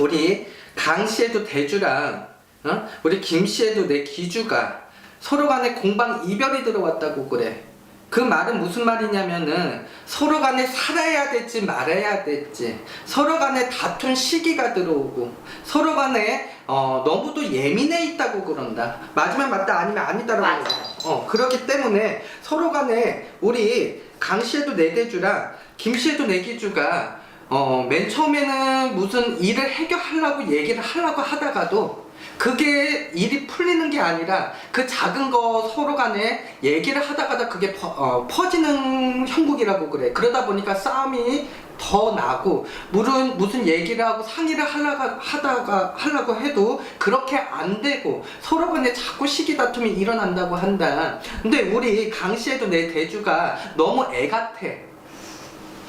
우리 강 씨에도 대주랑 어? 우리 김 씨에도 내 기주가 서로 간에 공방 이별이 들어왔다고 그래. 그 말은 무슨 말이냐면은 서로 간에 살아야 될지 말아야 될지 서로 간에 다툰 시기가 들어오고 서로 간에 어, 너무도 예민해 있다고 그런다. 맞으면 맞다 아니면 아니다라고. 맞아요. 어 그렇기 때문에 서로 간에 우리 강 씨에도 내 대주랑 김 씨에도 내 기주가 어, 맨 처음에는 무슨 일을 해결하려고 얘기를 하려고 하다가도 그게 일이 풀리는 게 아니라 그 작은 거 서로 간에 얘기를 하다가다 그게 퍼, 어, 퍼지는 형국이라고 그래. 그러다 보니까 싸움이 더 나고 물은 무슨 얘기를 하고 상의를 하려고 하다가 하려고 해도 그렇게 안 되고 서로 간에 자꾸 시기 다툼이 일어난다고 한다. 근데 우리 강 씨에도 내 대주가 너무 애 같아.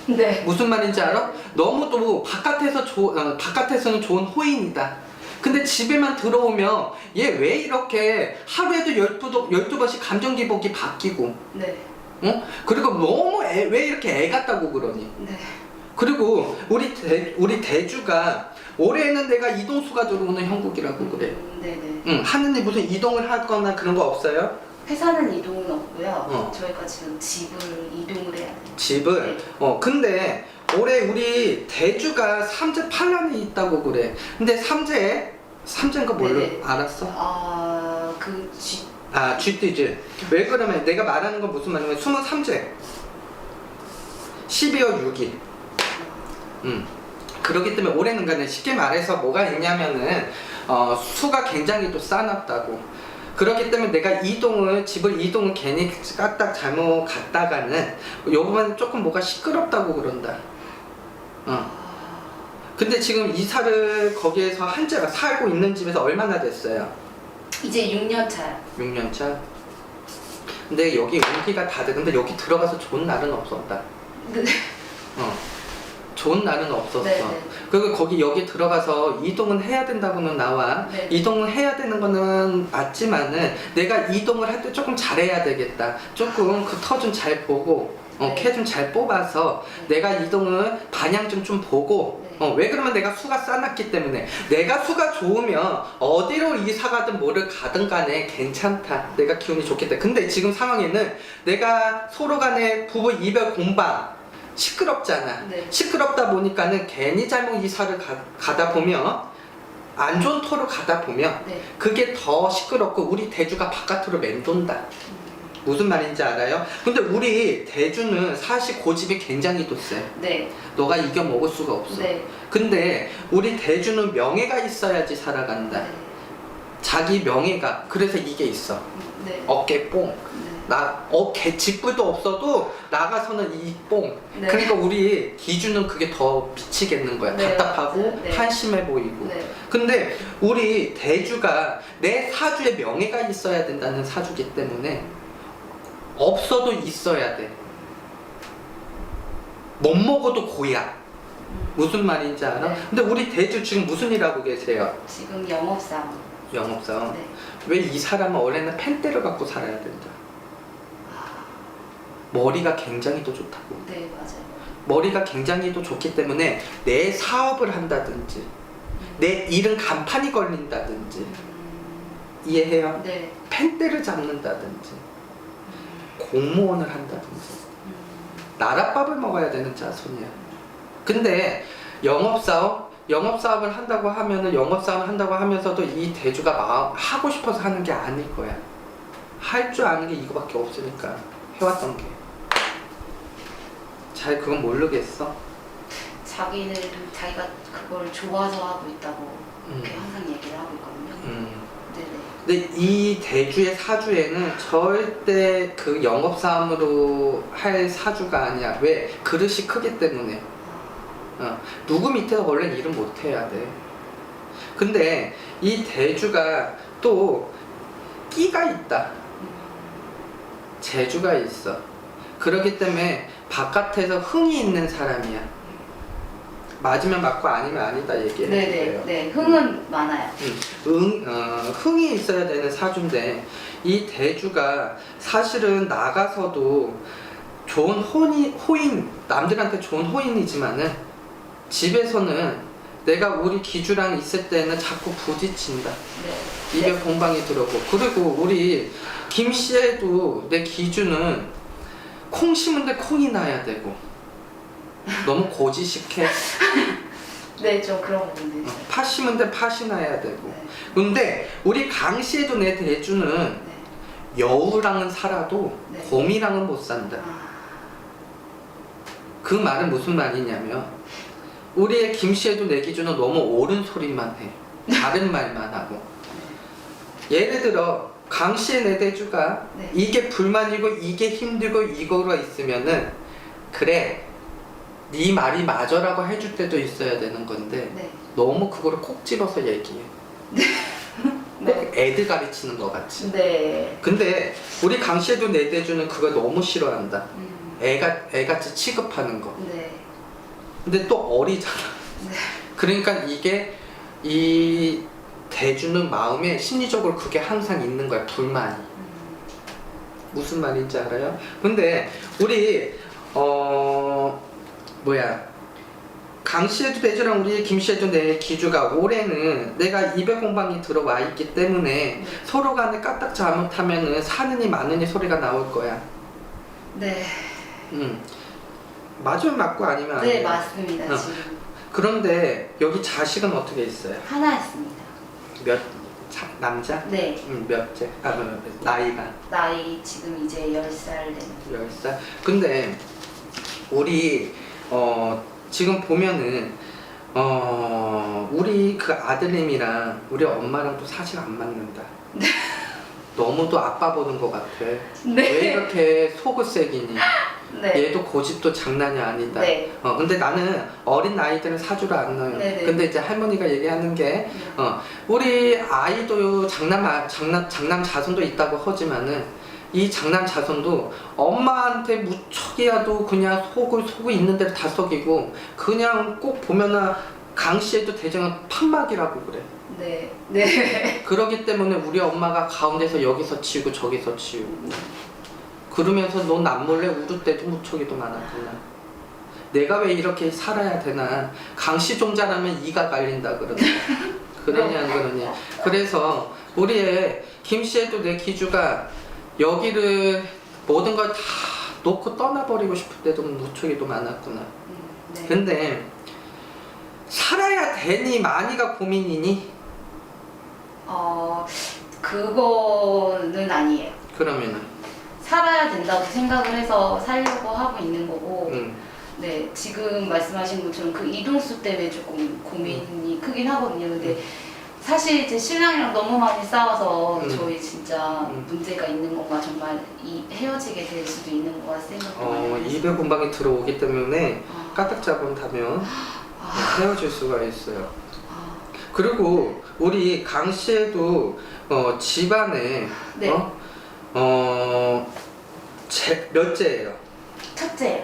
네. 무슨 말인지 알아? 너무 또 바깥에서 조, 어, 바깥에서는 좋은 호인이다. 근데 집에만 들어오면 얘 왜 이렇게 하루에도 12, 12번씩 감정 기복이 바뀌고 네. 어? 그리고 너무 애, 왜 이렇게 애 같다고 그러니? 네. 그리고 우리 대, 우리 대주가 올해는 내가 이동수가 들어오는 형국이라고 그래. 음, 네네. 응, 하느님 무슨 이동을 하거나 그런 거 없어요? 회사는 이동은 없고요. 어. 저희가 지금 집을 이동을 해야 돼요. 집을 네. 어 근데 올해 우리 대주가 삼재 팔란이 있다고 그래 근데 삼재 삼재인 거 뭘로 네네. 알았어? 아, 그 쥐. 아 쥐띠지 왜 그러면 내가 말하는 건 무슨 말이냐면 숨은 삼재 12월 6일 음 그렇기 때문에 올해는 간에 쉽게 말해서 뭐가 있냐면은 어, 수가 굉장히 또 싸납다고 그렇기 때문에 내가 이동을 집을 이동을 괜히 까딱 잘못 갔다가는 요번에 조금 뭐가 시끄럽다고 그런다 어. 근데 지금 이사를 거기에서 한재가 살고 있는 집에서 얼마나 됐어요? 이제 6년 차요. 6년 차? 근데 여기 온기가 다들 근데 여기 들어가서 좋은 날은 없었다 네. 어. 좋은 날은 없었어. 네, 네. 그리고 거기 여기 들어가서 이동은 해야 된다고는 나와. 네. 이동을 해야 되는 거는 맞지만은 내가 이동을 할 때 조금 잘해야 되겠다. 조금 그 터좀 잘 보고 어, 네. 캐좀 잘 뽑아서 내가 이동을 방향 좀 좀 보고 네. 어, 왜 그러면 내가 수가 싸놨기 때문에 내가 수가 좋으면 어디로 이사 가든 뭐를 가든 간에 괜찮다 내가 기운이 좋겠다 근데 지금 상황에는 내가 서로 간에 부부 이별 공방 시끄럽잖아 네. 시끄럽다 보니까는 괜히 잘못 이사를 가, 다 보면 안 좋은 터로 가다 보면 네. 그게 더 시끄럽고 우리 대주가 바깥으로 맴돈다 음, 무슨 말인지 알아요? 근데 우리 대주는 사실 고집이 굉장히 또 세. 네. 너가 이겨 먹을 수가 없어. 네. 근데 우리 대주는 명예가 있어야지 살아간다. 네. 자기 명예가. 그래서 이게 있어. 음, 네. 어깨 뽕. 네. 나 어깨 직불도 없어도 나가서는 이 뽕. 네. 그러니까 우리 기준은 그게 더 미치겠는 거야. 네, 답답하고. 네. 한심해 보이고. 네. 근데 우리 대주가 내 사주에 명예가 있어야 된다는 사주기 때문에 없어도 있어야 돼. 못 먹어도 고야. 음, 무슨 말인지 알아? 네. 근데 우리 대주 지금 무슨 일 하고 계세요? 지금 영업사원. 영업사원. 네. 왜 이 사람은 원래는 펜대를 갖고 살아야 된다. 아, 머리가 굉장히 또 좋다고. 네, 맞아요. 머리가 굉장히 또 좋기 때문에 내 사업을 한다든지 음. 내 일은 간판이 걸린다든지 음, 이해해요? 네. 펜대를 잡는다든지 음, 공무원을 한다든지 음, 나랏밥을 먹어야 되는 자손이야. 근데 영업사업 영업사업을 한다고 하면은 영업사업을 한다고 하면서도 이 대주가 마음 하고 싶어서 하는 게 아닐 거야. 할 줄 아는 게 이거밖에 없으니까 해왔던 게. 잘 그건 모르겠어. 자기는 자기가 그걸 좋아서 하고 있다고 음. 항상 얘기를 하고 있거든요. 음. 네네. 근데 이 대주의 사주에는 절대 그 영업사업으로 할 사주가 아니야. 왜? 그릇이 크기 때문에. 어, 누구 밑에서 원래 일은 못 해야 돼. 근데 이 대주가 또 끼가 있다. 음, 재주가 있어. 그렇기 때문에 바깥에서 흥이 있는 사람이야. 맞으면 맞고 아니면 아니다 얘기해 네네. 주세요. 네. 흥은 많아요. 응, 어, 흥이 있어야 되는 사주인데 이 대주가 사실은 나가서도 좋은 혼이, 호인 남들한테 좋은 호인이지만은 집에서는 내가 우리 기주랑 있을 때는 자꾸 부딪힌다. 네. 입에 네. 공방이 들어오고 그리고 우리 김 씨에도 내 기준은 콩 심은데 콩이 나야 되고 너무 고지식해 네, 좀 그런 부분도 어, 있어요. 파 심은데 팥이 나야 되고 네. 근데 우리 강 씨에도 내 대주는 네. 여우랑은 살아도 네. 곰이랑은 못 산다 아, 그 말은 무슨 말이냐면 우리의 김 씨에도 내 기준은 너무 옳은 소리만 해 다른 말만 하고 예를 들어 강 씨의 내 대주가 네. 이게 불만이고 이게 힘들고 이거가 있으면은 그래 네 말이 맞아라고 해줄 때도 있어야 되는 건데 네. 너무 그거를 콕 집어서 얘기해 네. 꼭 애들 가르치는 것 같이 네. 근데 우리 강 씨도 내 대주는 그걸 너무 싫어한다 음, 애가 애같이 취급하는 거 네. 근데 또 어리잖아 네. 그러니까 이게 이 대주는 마음에 심리적으로 그게 항상 있는 거야 불만이 음, 무슨 말인지 알아요? 근데 우리 어 뭐야 강씨에도 대주랑 우리 김씨에도 내 기주가 올해는 내가 200공방이 들어와 있기 때문에 네. 서로 간에 까딱 잘못하면은 사느니 마느니 소리가 나올 거야. 네. 음. 맞으면 맞고 아니면. 네, 맞습니다. 어. 지금 그런데 여기 자식은 어떻게 있어요? 하나였습니다. 몇 자, 남자? 네. 음, 몇째? 아, 뭐, 뭐, 나이가 나이 지금 이제 10살 되는. 10살. 근데 우리 어 지금 보면은 어 우리 그 아들님이랑 우리 엄마랑 또 사실 안 맞는다. 너무도 아빠 보는 것 같아. 왜 이렇게 속을 새기니? 네. 얘도 고집도 장난이 아니다. 네. 어 근데 나는 어린 아이들은 사주를 안 넣어요. 네네. 근데 이제 할머니가 얘기하는 게 네. 어, 우리 아이도 장남, 아- 장남, 장남 자손도 있다고 하지만은 이 장남 자손도 엄마한테 무척이라도 그냥 속을 속을 있는 대로 다 속이고 그냥 꼭 보면은 강씨에도 대장은 판막이라고 그래. 네. 네. 그러기 때문에 우리 엄마가 가운데서 여기서 치우고 저기서 치우고 그러면서 너 남몰래 울을 때도 무척이도 많았구나. 내가 왜 이렇게 살아야 되나? 강씨 종자라면 이가 갈린다 그러더라. 그러냐 안 그러냐. 그래서 우리의 김씨에도 내 기주가 여기를 모든 걸 다 놓고 떠나버리고 싶을 때도 무척이도 많았구나. 음, 네. 근데 살아야 되니 많이가 고민이니? 어, 그거는 아니에요. 그러면은 살아야 된다고 생각을 해서 살려고 하고 있는 거고, 음. 네, 지금 말씀하신 것처럼 그 이동수 때문에 조금 고민이 크긴 하거든요. 근데 사실 제 신랑이랑 너무 많이 싸워서 음. 저희 진짜 음. 문제가 있는 건가 정말 이 헤어지게 될 수도 있는 건가 생각도 많이 어, 했어요. 입에 공방이 들어오기 때문에 아, 까딱 잡은다면 아, 헤어질 수가 있어요. 아, 그리고 우리 강 씨에도 어, 집안에 네. 어, 어 제, 몇째예요? 첫째예요.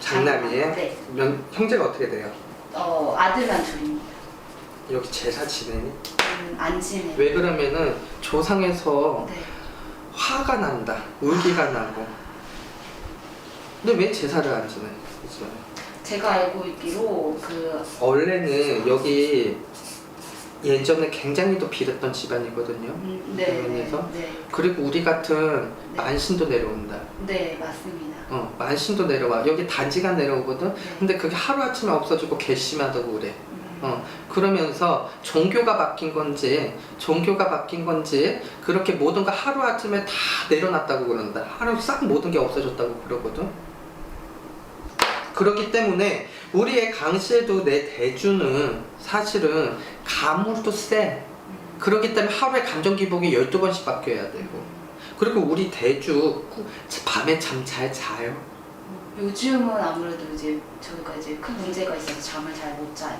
장남이에요? 네. 몇, 형제가 어떻게 돼요? 어, 아들만 둘입니다. 여기 제사 지내니? 음, 안 지내. 왜 그러면은 조상에서 네. 화가 난다, 울기가 나고. 근데 왜 제사를 안 지내? 제가 알고 있기로 그 원래는 여기 예전에 굉장히 또 비렸던 집안이거든요. 음, 네, 네, 병원에서? 네, 그리고 우리 같은 네. 만신도 내려온다. 네, 맞습니다. 어, 만신도 내려와. 여기 단지가 내려오거든. 네. 근데 그게 하루아침에 없어지고 괘씸하다고 그래. 음, 어, 그러면서 종교가 바뀐 건지, 종교가 바뀐 건지, 그렇게 모든 거 하루아침에 다 내려놨다고 그런다. 하루 싹 모든 게 없어졌다고 그러거든. 그렇기 때문에 우리의 강씨에도 내 대주는 사실은 가물도 세. 음, 그렇기 때문에 하루에 감정 기복이 12번씩 바뀌어야 되고. 그리고 우리 대주 꾸- 밤에 잠 잘 자요. 요즘은 아무래도 이제 저희가 이제 큰 문제가 있어서 잠을 잘 못 자요.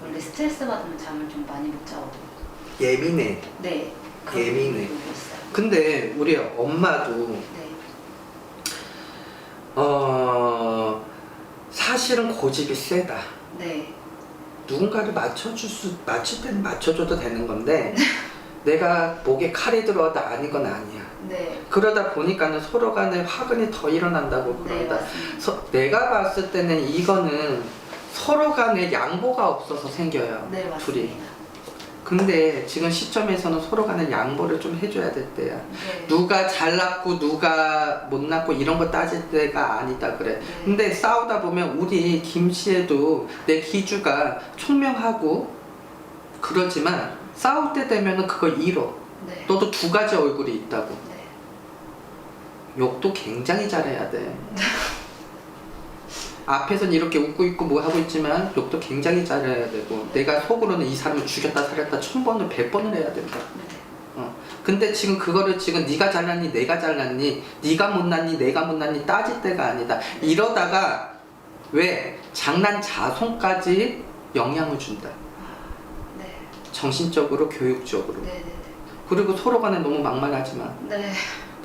원래 스트레스 받으면 잠을 좀 많이 못 자고. 예민해. 네. 그런 예민해. 부분도 있어요. 근데 우리 엄마도 네. 어 사실은 고집이 세다. 네. 누군가를 맞춰줄 수 맞출 때는 맞춰줘도 되는 건데 내가 목에 칼이 들어와도 아닌 건 아니야. 네. 그러다 보니까는 서로 간에 화근이 더 일어난다고 네, 그런다. 맞습니다. 서- 내가 봤을 때는 이거는 서로 간에 양보가 없어서 생겨요. 네 둘이. 맞습니다. 근데 지금 시점에서는 서로 간에 양보를 좀 해줘야 될 때야. 네. 누가 잘났고 누가 못났고 이런 거 따질 때가 아니다 그래. 네. 근데 싸우다 보면 우리 김씨에도 내 기주가 총명하고 그러지만 싸울 때 되면은 그걸 잃어. 네. 너도 두 가지 얼굴이 있다고. 네. 욕도 굉장히 잘해야 돼. 앞에선 이렇게 웃고 있고 뭐 하고 있지만 욕도 굉장히 잘해야 되고 내가 속으로는 이 사람을 죽였다 살렸다 천 번을 백 번을 해야 된다. 네. 어. 근데 지금 그거를 지금 네가 잘났니 내가 잘났니 네가 못났니 내가 못났니 따질 때가 아니다. 이러다가 왜 장난 자손까지 영향을 준다. 네. 정신적으로 교육적으로. 네. 네. 그리고 서로 간에 너무 막말하지 마. 네.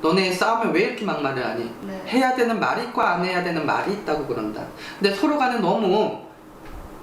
너네 싸우면 왜 이렇게 막말을 하니? 네. 해야 되는 말이 있고 안 해야 되는 말이 있다고 그런다. 근데 서로 간에 너무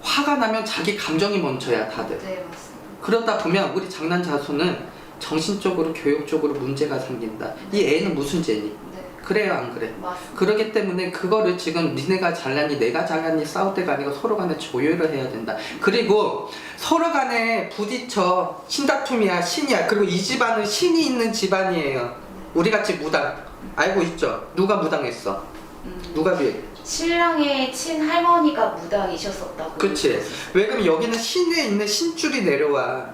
화가 나면 자기 감정이 먼저야 다들. 네 맞습니다. 그러다 보면 우리 장난 자손은 정신적으로 교육적으로 문제가 생긴다. 이 애는 무슨 죄니? 네. 그래요 안 그래? 맞습니다. 그러기 때문에 그거를 지금 니네가 잘났니 내가 잘났니 싸울 때가 아니고 서로 간에 조율을 해야 된다. 그리고 서로 간에 부딪혀 신다툼이야 신이야. 그리고 이 집안은 신이 있는 집안이에요. 우리 같이 무당 알고 있죠? 누가 무당했어? 음, 누가 비해? 신랑의 친할머니가 무당이셨었다고. 그치. 왜 그러면 여기는 신에 있는 신줄이 내려와.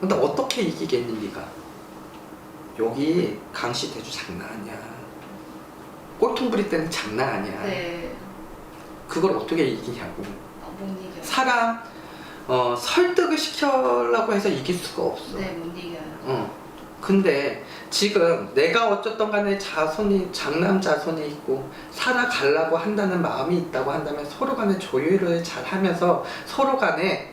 근데 어떻게 이기겠니 네가? 여기 강씨 대주 장난 아니야. 꼴통 부릴 때는 장난 아니야. 네. 그걸 어떻게 이기냐고. 아, 못 이겨요. 사람 어, 설득을 시켜라고 해서 이길 수가 없어. 네, 못 이겨요. 어. 근데 지금 내가 어쨌든 간에 자손이 장남 자손이 있고 살아가려고 한다는 마음이 있다고 한다면 서로 간에 조율을 잘 하면서 서로 간에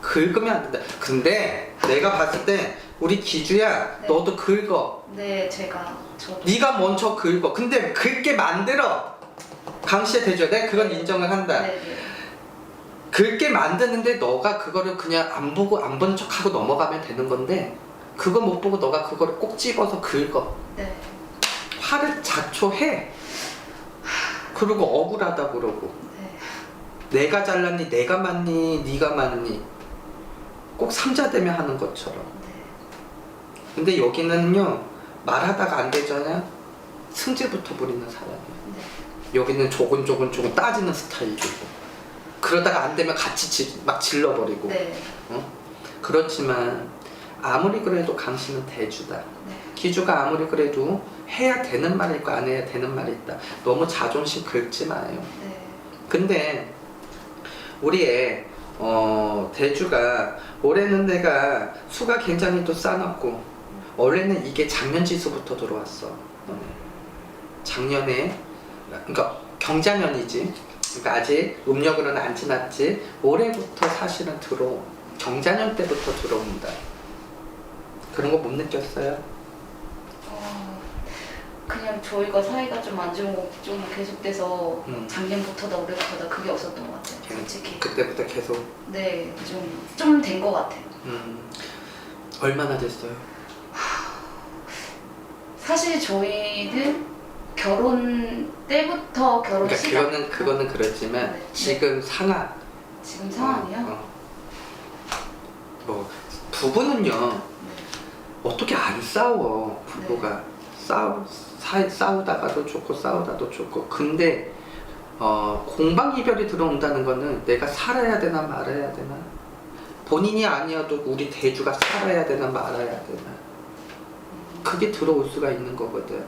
긁으면 안 된다. 근데 내가 봤을 때 우리 기주야 네. 너도 긁어. 네, 제가 저도. 네가 먼저 긁어. 근데 긁게 만들어. 강씨에 대줘야 돼. 그건 인정을 한다. 네, 네. 긁게 만드는데 너가 그거를 그냥 안 보고 안본 척하고 넘어가면 되는 건데 그거 못 보고 너가 그거를 꼭 집어서 긁어 네. 화를 자초해 그리고 억울하다 그러고 네. 내가 잘났니 내가 맞니 네가 맞니 꼭 삼자 되면 하는 것처럼 네. 근데 여기는요 말하다가 안 되잖아요 승질부터 부리는 사람이에요 네. 여기는 조근조근 조근 따지는 스타일이고 그러다가 안 되면 같이 지- 막 질러버리고 네. 어? 그렇지만 아무리 그래도 강씨는 대주다. 네. 기주가 아무리 그래도 해야 되는 말이 있고 안 해야 되는 말이 있다. 너무 자존심 긁지 마요. 네. 근데 우리 애 어, 대주가 올해는 내가 수가 굉장히 또 싸놨고 원래는 이게 작년 지수부터 들어왔어. 작년에 그러니까 경자년이지. 그러니까 아직 음력으로는 안 지났지. 올해부터 사실은 들어 경자년 때부터 들어온다. 그런 거 못 느꼈어요? 어, 그냥 저희가 사이가 좀 안 좋은 거 좀 계속돼서 음. 작년부터다 올해부터다 그게 없었던 것 같아요. 솔직히. 그때부터 계속 네, 좀 좀 된 것 같아요. 음, 얼마나 됐어요? 사실 저희는 결혼 때부터 결혼 그러니까 시작 그거는 그거는 그렇지만 네. 지금 상황 지금 상황이요. 어, 어. 뭐 부부는요 네. 어떻게 안 싸워 부부가 싸우 사, 싸우다가도 좋고 싸우다도 좋고 근데 어, 공방 이별이 들어온다는 거는 내가 살아야 되나 말아야 되나 본인이 아니어도 우리 대주가 살아야 되나 말아야 되나 그게 들어올 수가 있는 거거든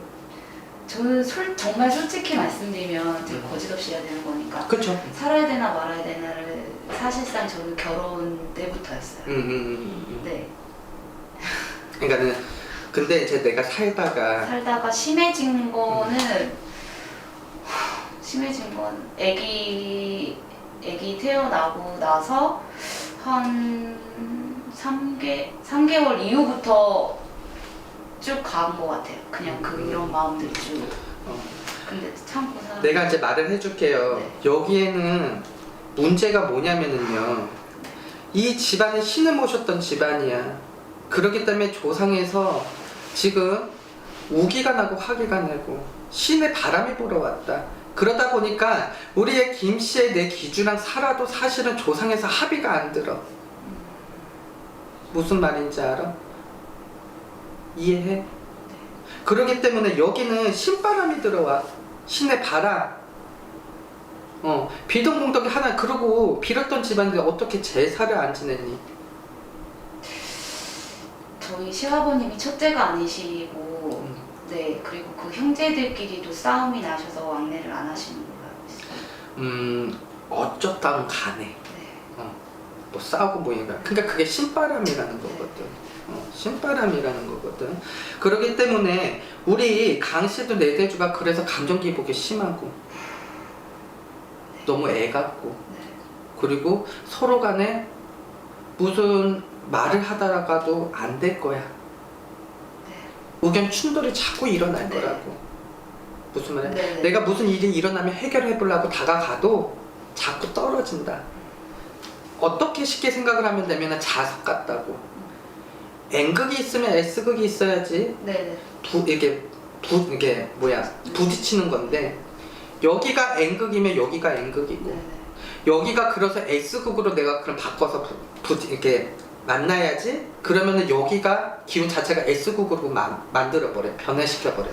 저는 솔, 정말 솔직히 말씀드리면 제가 음. 거짓 없이 해야 되는 거니까 그쵸 살아야 되나 말아야 되나를 사실상 저는 결혼 때부터였어요. 음, 음, 음, 음. 네. 그러니까는 근데 이제 내가 살다가 살다가 심해진 거는 심해진 건 아기 아기 태어나고 나서 한 3개 3개월 이후부터 쭉간것 같아요. 그냥 그 이런 마음들이 쭉. 어, 근데 참고 살. 내가 이제 말을 해줄게요. 네. 여기에는 문제가 뭐냐면은요. 이 집안에 신을 모셨던 집안이야. 그렇기 때문에 조상에서 지금 우기가 나고 화기가 나고 신의 바람이 불어왔다. 그러다 보니까 우리의 김 씨의 내 기주랑 살아도 사실은 조상에서 합의가 안 들어. 무슨 말인지 알아? 이해해? 그러기 때문에 여기는 신바람이 들어와. 신의 바람. 어, 비동공덕이 하나, 그러고 빌었던 집안인데 어떻게 제사를 안 지냈니? 저희 시아버님이 첫째가 아니시고 음. 네 그리고 그 형제들끼리도 싸움이 나셔서 왕래를 안 하시는 걸로 알고 있어요. 음, 어쩌다 간에. 네. 뭐 싸우고 뭐인가 그러니까 그게 신바람이라는 거거든 어, 신바람이라는 거거든 그렇기 때문에 우리 강씨도 내대주가 그래서 감정 기복이 심하고 너무 애 같고 네. 그리고 서로 간에 무슨 말을 하다가도 안 될 거야 네. 의견 충돌이 자꾸 일어날 네. 거라고 무슨 말이야 네. 네. 내가 무슨 일이 일어나면 해결해 보려고 다가가도 자꾸 떨어진다. 어떻게 쉽게 생각을 하면 되면 자석 같다고. N극이 있으면 S극이 있어야지 네. 네. 부 이게 부 이게 뭐야 부딪히는 건데 여기가 N극이면 여기가 N극이고 네. 네. 여기가 그래서 S극으로 내가 그럼 바꿔서 부, 부 이렇게 만나야지 그러면은 여기가 기운 자체가 S극으로 만, 만들어 버려 변해시켜 버려.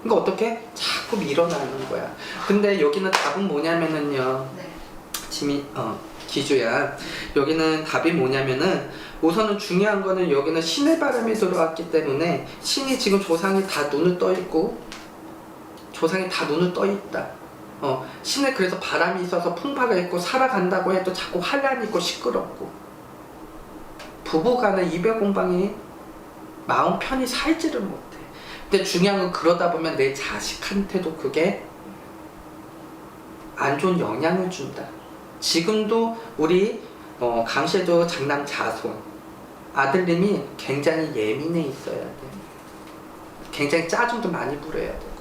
그러니까 어떻게? 자꾸 밀어나는 거야. 근데 여기는 답은 뭐냐면은요. 네. 지미 어 기주야. 여기는 답이 뭐냐면은 우선은 중요한 거는 여기는 신의 바람이 들어왔기 때문에 신이 지금 조상이 다 눈을 떠 있고 조상이 다 눈을 떠 있다. 어 신에 그래서 바람이 있어서 풍파가 있고 살아간다고 해도 자꾸 환란이 있고 시끄럽고 부부간의 이별 공방이 마음 편히 살지를 못해. 근데 중요한 건 그러다 보면 내 자식한테도 그게 안 좋은 영향을 준다. 지금도 우리 어, 강씨도 장남 자손 아들님이 굉장히 예민해 있어야 돼. 굉장히 짜증도 많이 부려야 되고.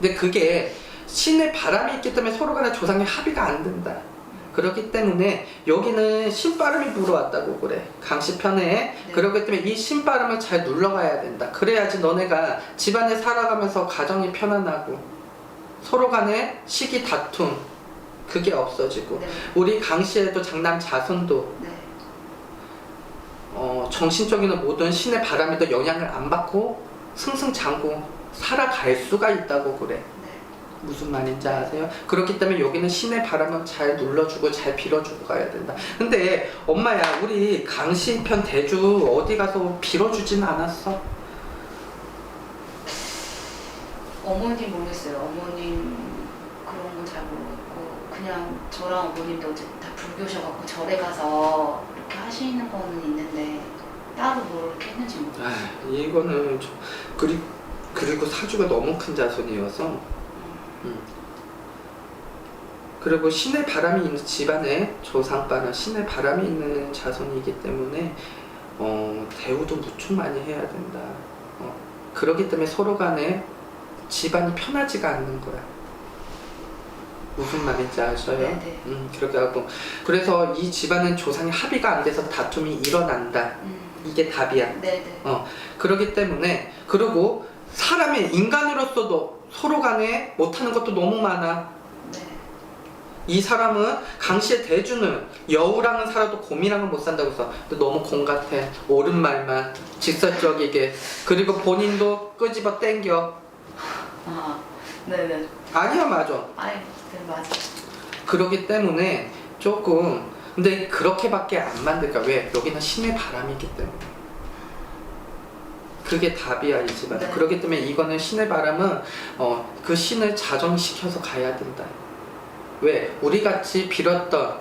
근데 그게 신의 바람이 있기 때문에 서로 간에 조상의 합의가 안 된다. 그렇기 때문에 여기는 신바람이 불어왔다고 그래. 강씨 편에. 네. 그렇기 때문에 이 신바람을 잘 눌러가야 된다. 그래야지 너네가 집안에 살아가면서 가정이 편안하고 서로 간에 시기 다툼 그게 없어지고 네. 우리 강씨에도 장남 자손도 네. 어, 정신적인 모든 신의 바람에도 영향을 안 받고 승승장구 살아갈 수가 있다고 그래. 네. 무슨 말인지 아세요? 그렇기 때문에 여기는 신의 바람을 잘 눌러주고 잘 빌어주고 가야 된다. 근데 엄마야 우리 강씨 편 대주 어디 가서 빌어주진 않았어? 어머님 모르겠어요. 어머님 그런 건 잘 모르겠고 그냥 저랑 어머님도 어쨌든 다 불교셔갖고 절에 가서 이렇게 하시는 거는 있는데 따로 뭘 이렇게 했는지 모르겠어요. 아 이거는 좀 그리, 그리고 사주가 너무 큰 자손이어서 음. 음. 그리고 신의 바람이 있는 집안에 조상바람, 신의 바람이 있는 자손이기 때문에 어, 대우도 무척 많이 해야 된다. 어, 그렇기 때문에 서로 간에 집안이 편하지가 않는 거야. 무슨 말인지 아셔요? 네네. 음, 그렇게 하고 그래서 이 집안은 조상의 합의가 안 돼서 다툼이 일어난다. 음. 이게 답이야. 네네. 어, 그렇기 때문에 그리고 사람의 인간으로서도 서로 간에 못하는 것도 너무 많아. 네. 이 사람은 강씨의 대주는 여우랑은 살아도 곰이랑은 못 산다고 해서 너무 곰 같아. 옳은 말만 직설적이게 그리고 본인도 끄집어 땡겨. 아, 네네. 아니야 맞아. 아이, 네, 맞아. 그렇기 때문에 조금 근데 그렇게밖에 안 만들까 왜 여기는 신의 바람이기 때문에 그게 답이야 이 집안 네. 그렇기 때문에 이거는 신의 바람은 어, 그 신을 자정시켜서 가야 된다 왜 우리 같이 빌었던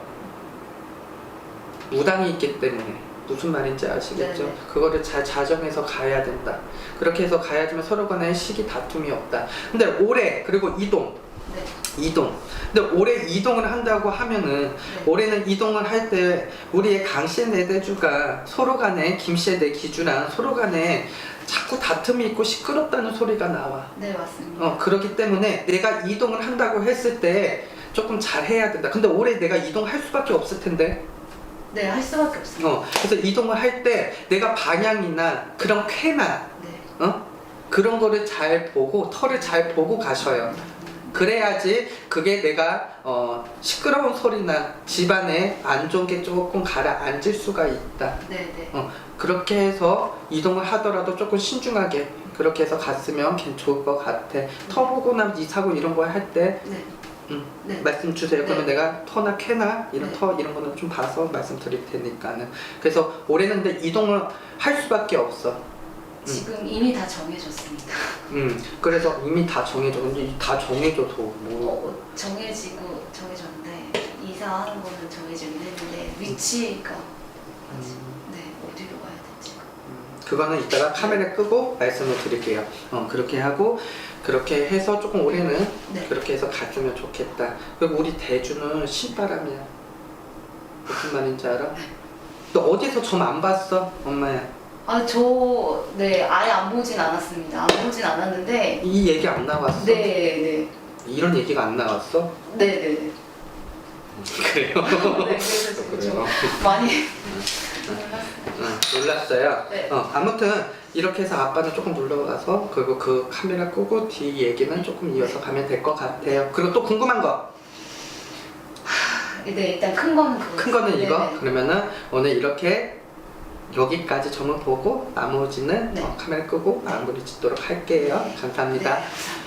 무당이 있기 때문에 무슨 말인지 아시겠죠? 네네. 그거를 잘 자정해서 가야 된다 그렇게 해서 가야지만 서로 간에 시기 다툼이 없다 근데 올해 그리고 이동 네. 이동. 근데 올해 이동을 한다고 하면은 네. 올해는 이동을 할 때 우리의 강씨의 내대주가 서로 간에 김씨의 내기주랑 서로 간에 자꾸 다툼이 있고 시끄럽다는 소리가 나와. 네, 맞습니다. 어 그렇기 때문에 내가 이동을 한다고 했을 때 조금 잘 해야 된다. 근데 올해 내가 이동할 수밖에 없을 텐데. 네, 할 수밖에 없습니다. 어 그래서 이동을 할 때 내가 방향이나 그런 쾌나 네. 어 그런 거를 잘 보고 털을 잘 보고 가셔요. 그래야지 그게 내가 어, 시끄러운 소리나 집안에 안 좋은 게 조금 가라앉을 수가 있다. 네네. 어, 그렇게 해서 이동을 하더라도 조금 신중하게 그렇게 해서 갔으면 괜 좋을 것 같아. 터보거나 이사고 이런 거 할 때 네. 음, 네. 말씀 주세요. 그러면 네. 내가 터나 캐나 이런 네. 터 이런 거는 좀 봐서 말씀드릴 테니까는. 그래서 올해는 근데 이동을 할 수밖에 없어. 지금 이미 다 정해졌습니다. 음, 그래서 이미 다 정해져. 근데 다 정해져서 뭐. 어, 정해지고 정해졌는데 이사하는 거는 정해지긴 했는데 위치가 아직 음. 네 어디로 가야 될지. 그거는 이따가 카메라 끄고 말씀을 드릴게요. 어, 그렇게 하고 그렇게 해서 조금 올해는 네. 그렇게 해서 갔으면 좋겠다. 그리고 우리 대주는 신바람이야. 무슨 말인지 알아? 네. 너 어디서 점 안 봤어, 엄마야? 아 저 네 아예 안 보진 않았습니다. 안 보진 않았는데 이 얘기 안 나왔어? 네 네 이런 얘기가 안 나왔어? 네 네 네. 그래요? 네 그래서 지금 좀 그래요? 많이 응, 놀랐어요. 네. 어, 아무튼 이렇게 해서 아빠는 조금 놀러 가서 그리고 그 카메라 끄고 뒤 얘기는 조금 이어서 가면 될 것 같아요. 그리고 또 궁금한 거. 네 일단 큰 거는 그거. 큰 거는 이거 네네. 그러면은 오늘 이렇게 여기까지 점을 보고 나머지는 네. 어, 카메라 끄고 마무리 짓도록 할게요 네. 감사합니다 네, 감사합니다.